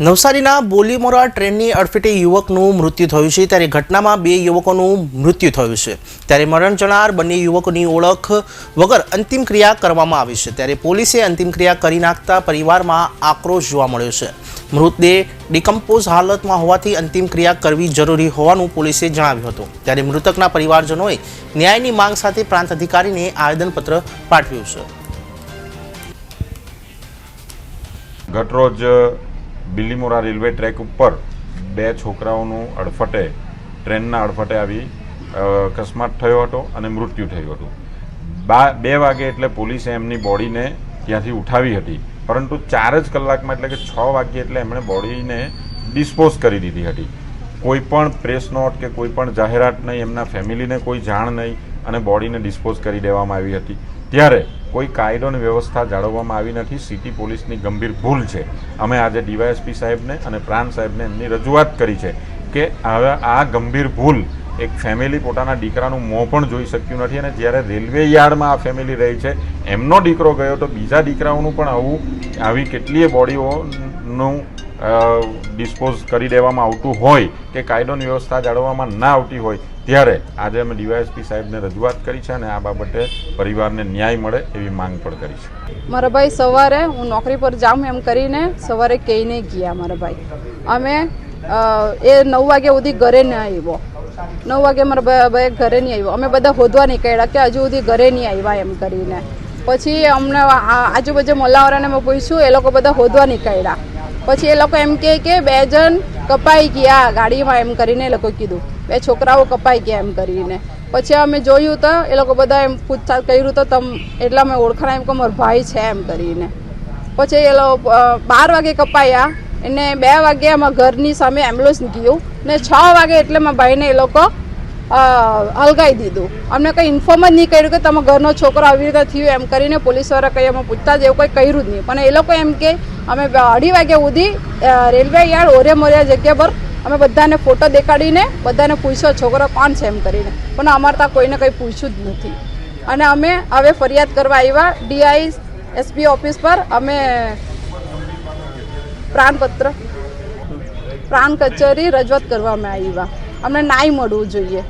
નવસારીના બોલીમોરા ટ્રેનની અડફેટે યુવકનું મૃત્યુ થયું છે. ત્યારે ઘટનામાં બે યુવકોનું મૃત્યુ થયું છે. ત્યારે મરણ જનાર બંને યુવકોની ઓળખ વગર અંતિમ ક્રિયા કરવામાં આવી છે. ત્યારે પોલીસે અંતિમ ક્રિયા કરી નાખતા પરિવારમાં આક્રોશ જોવા મળ્યો છે. મૃતદેહ ડિકમ્પોઝ હાલતમાં હોવાથી અંતિમ ક્રિયા કરવી જરૂરી હોવાનું પોલીસે જણાવ્યું હતું. ત્યારે મૃતકના પરિવારજનોએ ન્યાયની માંગ સાથે પ્રાંત અધિકારીને આવેદનપત્ર પાઠવ્યું છે. ગતરોજ બિલ્લીમોરા રેલવે ટ્રેક ઉપર બે છોકરાઓનું અડફટે, ટ્રેનના અડફટે આવી અકસ્માત થયો હતો અને મૃત્યુ થયું હતું. બા, બે વાગે એટલે પોલીસે એમની બોડીને ત્યાંથી ઉઠાવી હતી. પરંતુ ચાર જ કલાકમાં એટલે કે છ વાગ્યે એટલે એમણે બોડીને ડિસ્પોઝ કરી દીધી હતી. કોઈ પણ પ્રેસ નોટ કે કોઈ પણ જાહેરાત નહીં, એમના ફેમિલીને કોઈ જાણ નહીં અને બોડીને ડિસ્પોઝ કરી દેવામાં આવી હતી. ત્યારે કોઈ કાયદો અને વ્યવસ્થા જાળવવામાં આવી નથી. સિટી પોલીસની ગંભીર ભૂલ છે. અમે આજે ડીવાયએસપી સાહેબને અને પ્રાણ સાહેબને એમની રજૂઆત કરી છે કે હવે આ ગંભીર ભૂલ એક ફેમિલી પોતાના દીકરાનું મોં પણ જોઈ શક્યું નથી અને જ્યારે રેલવે યાર્ડમાં આ ફેમિલી રહી છે, એમનો દીકરો ગયો તો બીજા દીકરાઓનું પણ આવું, આવી કેટલીય બોડીઓનું ડિસ્પોઝ કરી દેવામાં આવતું હોય કે કાયદોની વ્યવસ્થા જાળવવામાં ના આવતી હોય ત્યારે આજે અમે ડીવાયએસપી સાહેબને રજૂઆત કરી છે અને આ બાબતે પરિવારને ન્યાય મળે એવી માંગ પણ કરી છે. મારા ભાઈ સવારે હું નોકરી પર જાઉં એમ કરીને સવારે કહીને ગયા મારા ભાઈ. અમે એ નવ વાગ્યા સુધી ઘરે ન આવ્યો. નવ વાગે મારા ભાઈ ઘરે નહીં આવ્યો. અમે બધા હોદવા નીકળ્યા કે હજુ સુધી ઘરે નહીં આવ્યા એમ કરીને. પછી અમને આજુબાજુ મલાવરાને મેં પૂછ્યું, એ લોકો બધા હોદવા નીકળ્યા. પછી એ લોકો એમ કહે કે બે જણ કપાઈ ગયા ગાડીમાં એમ કરીને એ લોકો કીધું. બે છોકરાઓ કપાઈ ગયા એમ કરીને. પછી અમે જોયું તો એ લોકો બધા એમ પૂછતાછ કર્યું તો તમ એટલા મેં ઓળખાણ એમ કે મારો ભાઈ છે એમ કરીને. પછી એ લોકો બાર વાગે કપાયા. એને બે વાગે અમારા ઘરની સામે એમ્બ્યુલન્સ ગયું ને છ વાગે એટલે મારા ભાઈને એ લોકો હલગાઈ દીધું. અમને કંઈ ઇન્ફોર્મ જ નહીં કર્યું કે તમારા ઘરનો છોકરો આવી રીતે થયું એમ કરીને પોલીસવાળા કંઈ અમે પૂછતા જ એવું કંઈ કર્યું જ નહીં. પણ એ લોકો એમ કે અમે અઢી વાગ્યા સુધી રેલવે યાર્ડ ઓરે મોરિયા જગ્યા પર અમે બધાને ફોટો દેખાડીને બધાને પૂછ્યો, છોકરો કોણ છે? એમ કરીને. પણ અમારે ત્યાં કોઈને કંઈ પૂછ્યું જ નથી. અને અમે હવે ફરિયાદ કરવા આવ્યા. ડીઆઈ, એસપી ઓફિસ પર અમે પ્રાણપત્ર, પ્રાણ કચેરી રજૂઆત કરવામાં આવ્યા. અમને નાઈ મળવું જોઈએ.